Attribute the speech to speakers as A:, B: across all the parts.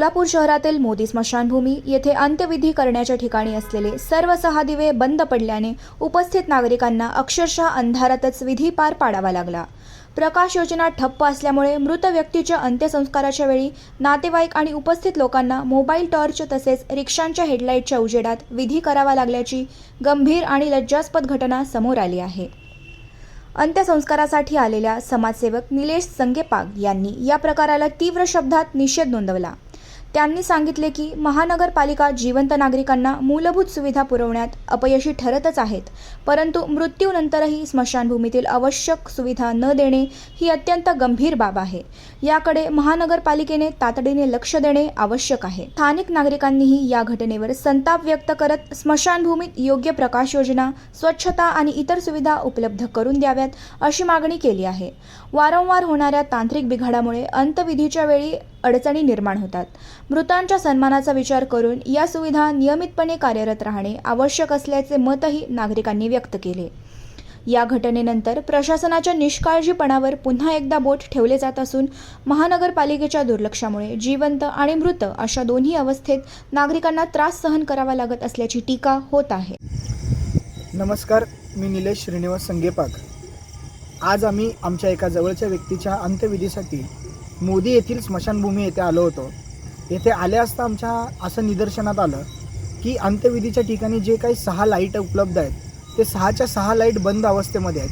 A: सोलापूर शहरातील मोदी स्मशानभूमी येथे अंत्यविधी करण्याच्या ठिकाणी असलेले सर्व सहा दिवे बंद पडल्याने उपस्थित नागरिकांना अक्षरशः अंधारातच विधी पार पाडावा लागला. प्रकाश योजना ठप्प असल्यामुळे मृत व्यक्तीच्या अंत्यसंस्काराच्या वेळी नातेवाईक आणि उपस्थित लोकांना मोबाईल टॉर्च तसेच रिक्षांच्या हेडलाईटच्या उजेडात विधी करावा लागल्याची गंभीर आणि लज्जास्पद घटना समोर आली आहे. अंत्यसंस्कारासाठी आलेल्या समाजसेवक निलेश संगेपाग यांनी या प्रकाराला तीव्र शब्दात निषेध नोंदवला. त्यांनी सांगितले की महानगरपालिका जिवंत नागरिकांना मूलभूत सुविधा पुरवण्यात अपयशी ठरतच आहेत. परंतु मृत्यूनंतरही स्मशानभूमीतील आवश्यक सुविधा न देणे ही अत्यंत गंभीर बाब आहे. याकडे महानगरपालिकेने तातडीने लक्ष देणे आवश्यक आहे. स्थानिक नागरिकांनीही या घटनेवर संताप व्यक्त करत स्मशानभूमीत योग्य प्रकाश योजना स्वच्छता आणि इतर सुविधा उपलब्ध करून द्याव्यात अशी मागणी केली आहे. वारंवार होणाऱ्या तांत्रिक बिघाडामुळे अंतविधीच्या वेळी अडचणी निर्माण होतात. मृतांच्या सन्मानाचा विचार करून या सुविधा नियमितपणे कार्यरत राहणे आवश्यक असल्याचे मतही नागरिकांनी व्यक्त केले. या घटनेनंतर प्रशासनाच्या निष्काळजीपणावर पुन्हा एकदा बोट ठेवले जात असून महानगरपालिकेच्या दुर्लक्षामुळे जिवंत आणि मृत अशा दोन्ही अवस्थेत नागरिकांना त्रास सहन करावा लागत असल्याची टीका होत आहे.
B: नमस्कार मी निलेश श्रीनिवास संगेपाक. आज आम्ही आमच्या एका जवळच्या व्यक्तीच्या अंत्यविधीसाठी मोदी येथील स्मशानभूमी येथे आलो होतो. येथे आले असता आमच्या असं निदर्शनात आलं की अंत्यविधीच्या ठिकाणी जे काही सहा लाइट उपलब्ध आहेत ते सहाच्या सहा लाइट बंद अवस्थेमध्ये आहेत.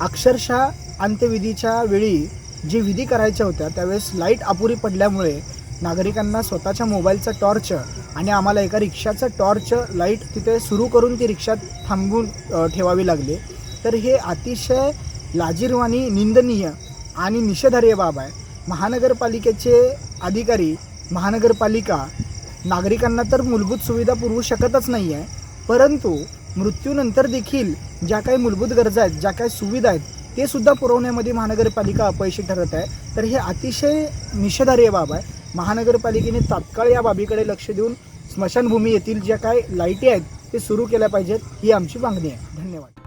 B: अक्षरशः अंत्यविधीच्या वेळी जे विधी करायच्या होत्या त्यावेळेस लाइट अपुरी पडल्यामुळे नागरिकांना स्वतःच्या मोबाईलचा टॉर्च आणि आम्हाला एका रिक्षाचं टॉर्च लाइट तिथे सुरू करून ती रिक्षा थांबवून ठेवावी लागली. तर हे अतिशय लाजीरवाणी निंदनीय आणि निषेधार्य बाब आहे. महानगरपालिकेचे अधिकारी महानगरपालिका नागरिकांना तर मूलभूत सुविधा पुरवू शकतच नाही आहे परंतु मृत्यूनंतर देखील ज्या काही मूलभूत गरजा आहेत ज्या काही सुविधा आहेत ते सुद्धा पुरवण्यामध्ये महानगरपालिका अपयशी ठरत आहे. तर हे अतिशय निषेधार्य बाब आहे. महानगरपालिकेने तात्काळ या बाबीकडे लक्ष देऊन स्मशानभूमी येथील ज्या काही लाईटी आहेत ते सुरू केल्या पाहिजेत ही आमची मागणी आहे. धन्यवाद.